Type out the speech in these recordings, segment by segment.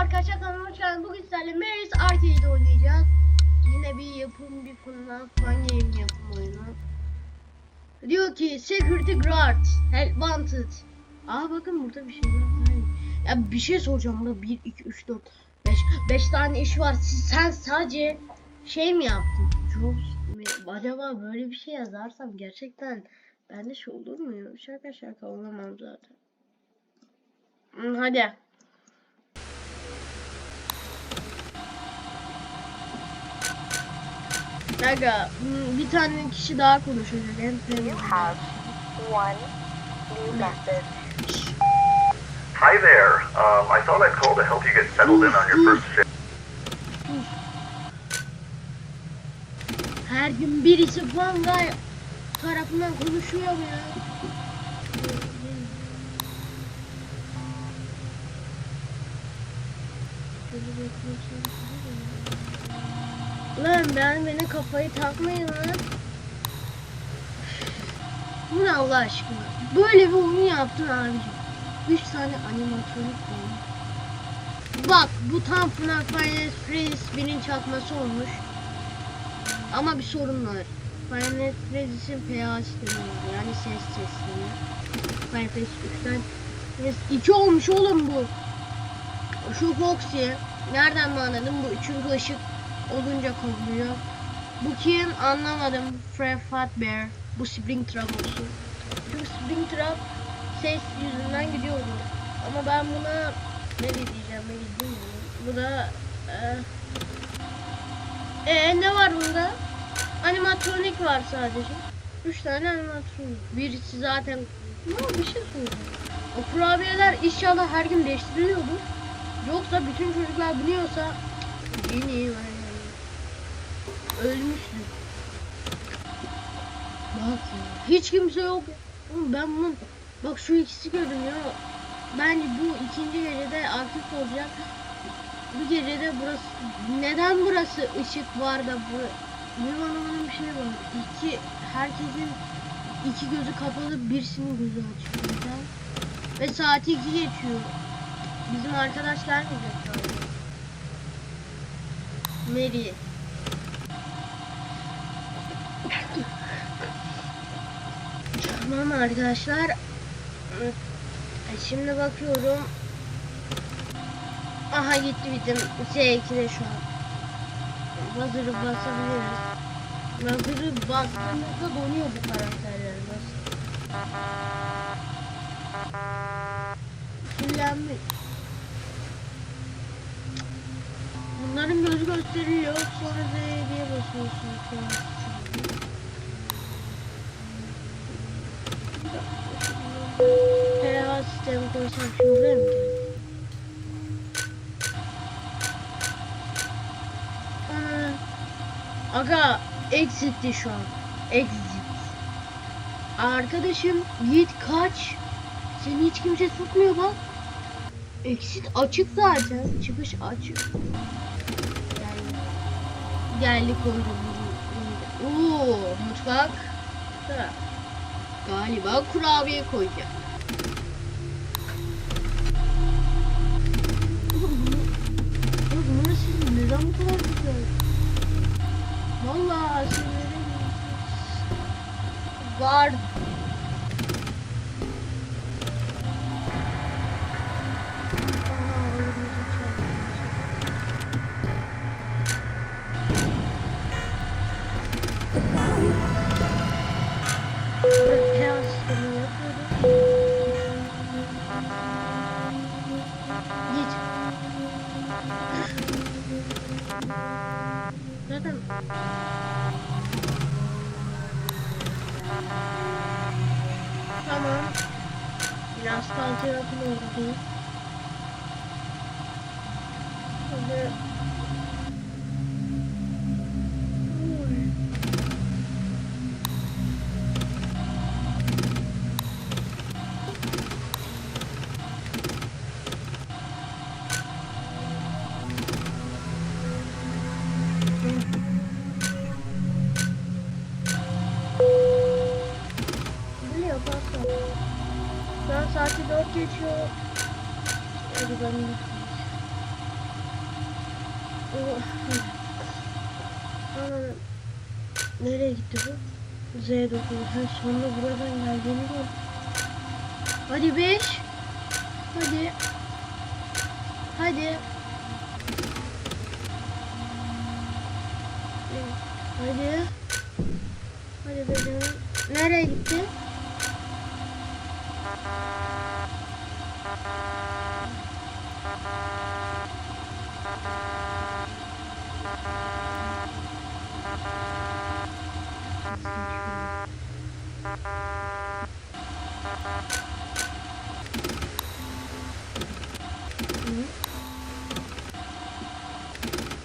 arkadaşlar kanalıma hoş geldiniz. Bugün sizlerle Maze Arcade'de oynayacağız. Yine bir yapım bir FNAF Fun Game yapım oyunu. Diyor ki Security Guard Help Wanted. Aa bakın burada bir şey var. Ya bir şey soracağım burada 1, 2, 3, 4, 5 5 tane iş var. Siz, sen sadece şey mi yaptın? Jobs? Acaba böyle bir şey yazarsam gerçekten bende şey olur mu? Şaka şaka olamam zaten. Hadi. Aga hmm, bir tane kişi daha konuşacak. En You have one new message. Hi there. Um, I thought I'd call to help you get settled in on your first shift. Her gün birisi Vanga tarafından konuşuyor mu ya? Lan ben beni kafayı takmayın lan. Bu ne Allah aşkına? Böyle bir oyun yaptın abicim. 3 tane animatronik oyun. Bak bu tam FNAF Final Freeze birin çakması olmuş. Ama bir sorun var. Final Fantasy'in PA sistemi var. Yani ses sistemi. Final Fantasy 3'ten Yes, 2 olmuş oğlum bu. Şu Foxy. Nereden mi anladım? Bu çünkü ışık olunca kovuluyor. Bu kim? Anlamadım. Fred Fazbear. Bu Springtrap olsun. Çünkü Springtrap ses yüzünden gidiyordu. Ama ben buna ne diyeceğim ne bilmiyorum. Bu da e, ee, ne var bunda? Animatronik var sadece. 3 tane animatronik. Birisi zaten... Ne bir şey soracağım. O kurabiyeler inşallah her gün değiştiriliyordu. Yoksa bütün çocuklar biliyorsa yeni var yani. Ölmüştü. Bak ya. Hiç kimse yok. Ben bunun... Bak şu ikisi görünüyor. Bence bu ikinci gecede aktif olacak. Bu gecede burası neden burası ışık var da bu benim anlamadığım bir şey var. İki herkesin iki gözü kapalı birisinin gözü açık neden? Ve saati iki geçiyor. Bizim arkadaş gelmeyecek galiba. Mary. Tamam arkadaşlar. Şimdi bakıyorum. Aha gitti bitim. S2'de şu an. Buzzer'ı basabiliriz. Buzzer'ı bastığımızda donuyor bu karakterler nasıl? Fullenmiş. Bunların gözü gösteriliyor. Sonra Z'ye basıyorsunuz. Koysam mı geldi? Ana. Aga exit'ti şu an. Exit. Arkadaşım Yiğit kaç. Seni hiç kimse tutmuyor bak. Exit açık zaten. Çıkış açık. Geldi. Geldi koydum. Oo mutfak. Galiba kurabiye koyacak. Kadar güzel? Vallahi sinirlerim var. Boo. Evet. Ana, nereye gitti bu? Z'ye dokunuyor. Ha, sonunda buradan geldiğini gör. Hadi 5. Hadi. Hadi. Hadi.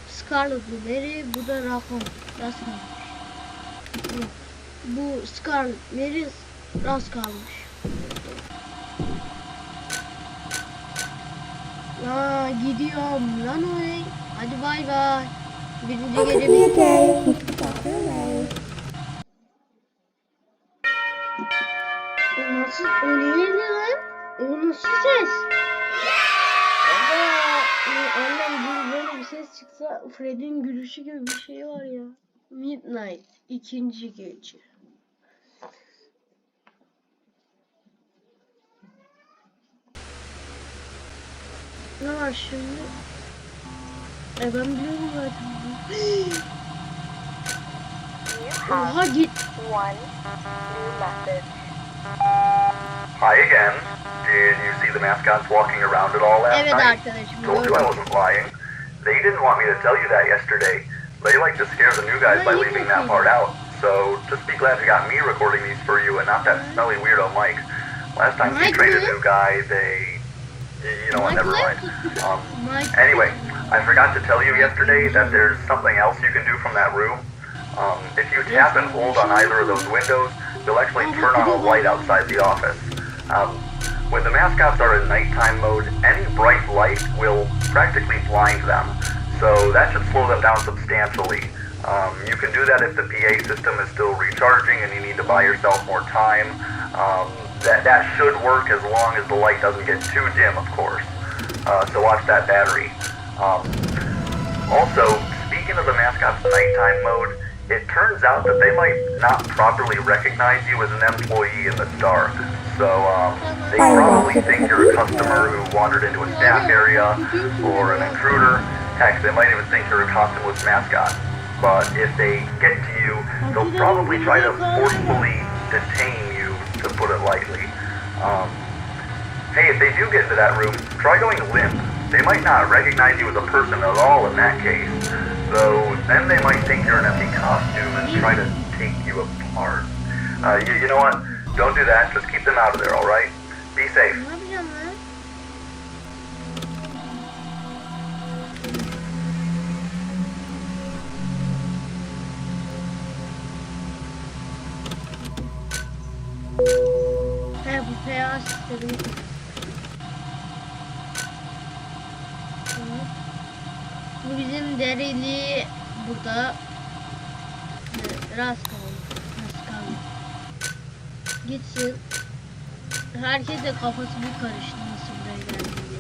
Scarlet Mary, bu da Rakon. Rast kalmış. Yok. Bu Scarlet Mary rast kalmış. Aa gidiyorum lan oy. Hadi bay bay. Birinci gece. Neydi lan? O nasıl ses? Aa, annem böyle bir ses çıksa Fred'in gülüşü gibi bir şey var ya. Midnight ikinci gece. Ne var şimdi? E ben biliyorum zaten. Oha git. one new message. Hi again. Did you see the mascots walking around at all last Evet night? arkadaşım. Told you I wasn't lying. They didn't want me to tell you that yesterday. They like to scare the new guys by leaving that part out. So just be glad you got me recording these for you and not that smelly weirdo Mike. Last time Mike trained a new guy, they... You know what, Mike never mind. Um. Anyway, I forgot to tell you yesterday that there's something else you can do from that room. Um, if you tap and hold on either of those windows, they'll actually turn on a light outside the office. Um, when the mascots are in nighttime mode, any bright light will practically blind them. So that should slow them down substantially. Um, you can do that if the PA system is still recharging and you need to buy yourself more time. Um, that, that should work as long as the light doesn't get too dim, of course. Uh, so watch that battery. Um, also, speaking of the mascot's nighttime mode, it turns out that they might not properly recognize you as an employee in the dark. So um, they probably think you're a customer who wandered into a staff area or an intruder. Heck, they might even think you're a costumeless mascot. But if they get to you, they'll probably try to forcefully detain you, to put it lightly. Um, Hey, if they do get into that room, try going limp. They might not recognize you as a person at all in that case. Though, then they might think you're an empty costume and try to take you apart. Uh, you, you know what? Don't do that. Just keep them out of there, alright? Be safe. Bu bizim dereli burada e, rast. Gitsin. Herkes de kafası bir karıştı nasıl buraya geldi diye.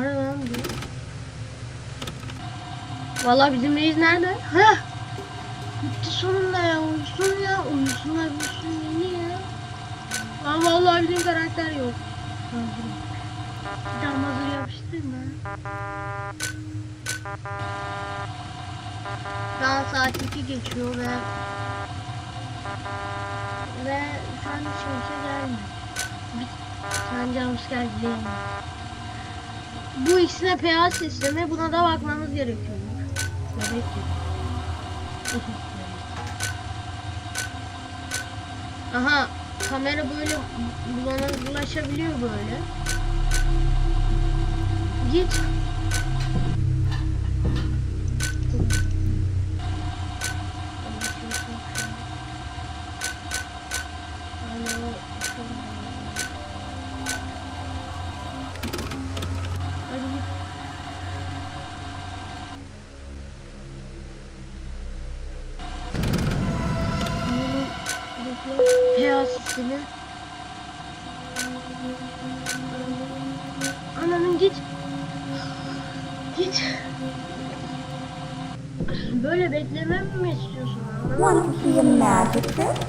Nerede lan bu? Vallahi bizim reis nerede? Heh! Gitti sonunda ya uyusun ya uyusunlar uyusun yeni ya. Lan vallahi bizim karakter yok. Hazır. Bir daha. Şu an saat 2 geçiyor ve ve şu an kimse gelmiyor. Bir tane jumpscare dileyemem. Bu ikisine PA sistemi buna da bakmamız gerekiyor. Bebek. Aha kamera böyle bulanıklaşabiliyor böyle. Git. Beyaz Böyle beklemem mi istiyorsun anlamadım. Want to see a magic trick?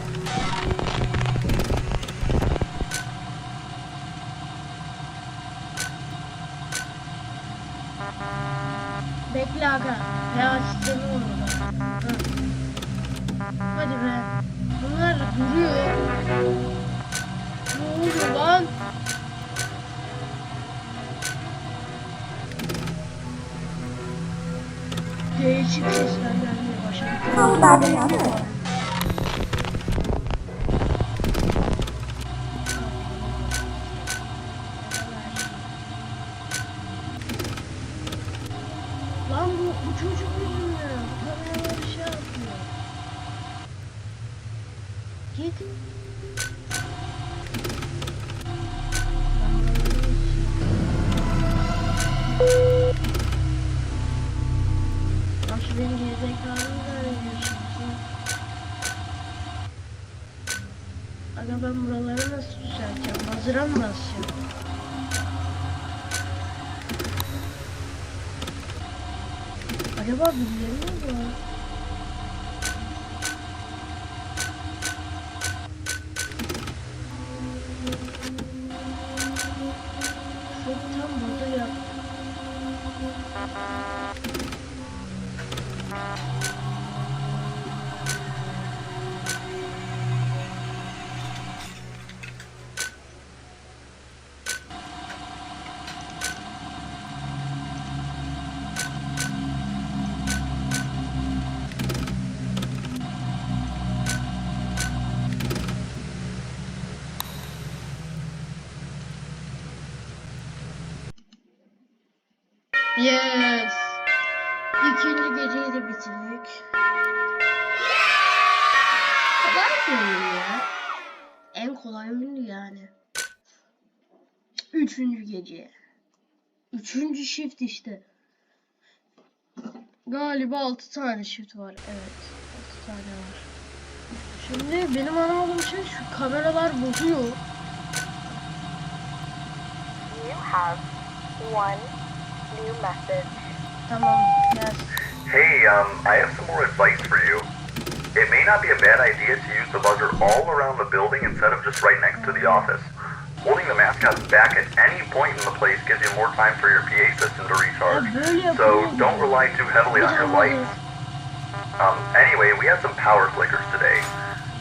Bekle aga. Ya sistemi. Ha. Hadi be. Bunlar duruyor. Ne oluyor lan? Değişik sesler? Lan bu, çocuk yüzünden kameraları şey yapıyor. Git. Hazıra mı basacağım? Acaba birileri mi Kolay bir oyun ya. En kolay oyundu yani. Üçüncü gece. Üçüncü shift işte. Galiba altı tane shift var. Evet. Altı tane var. Şimdi benim anlamadığım şey şu kameralar bozuyor. You have one new message. Tamam. Yes. Hey, um, I have some more advice for you. It may not be a bad idea to use the buzzer all around the building instead of just right next to the office. Holding the mascots back at any point in the place gives you more time for your PA system to recharge. So don't rely too heavily on your lights. Um, anyway, we had some power flickers today.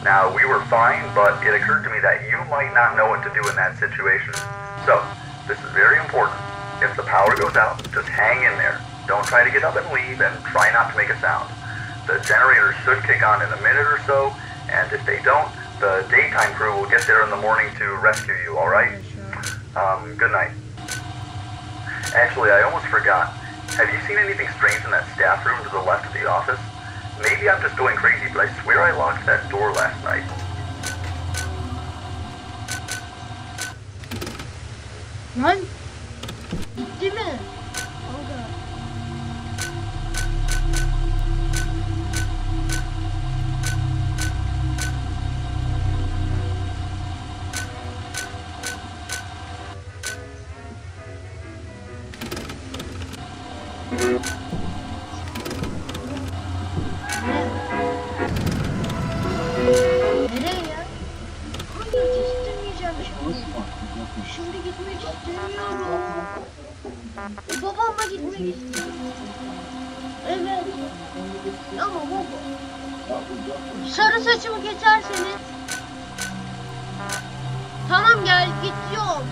Now, we were fine, but it occurred to me that you might not know what to do in that situation. So, this is very important. If the power goes out, just hang in there. Don't try to get up and leave, and try not to make a sound. The generators should kick on in a minute or so, and if they don't, the daytime crew will get there in the morning to rescue you, alright? Um, good night. Actually, I almost forgot. Have you seen anything strange in that staff room to the left of the office? Maybe I'm just going crazy, but I swear I locked that door last night. Lan istemeyeceğim şimdi. Gitmek istemiyorum. Babamla gitmek istiyorum. Evet. Ama baba. Sarı saçımı geçerseniz. Tamam gel gidiyorum.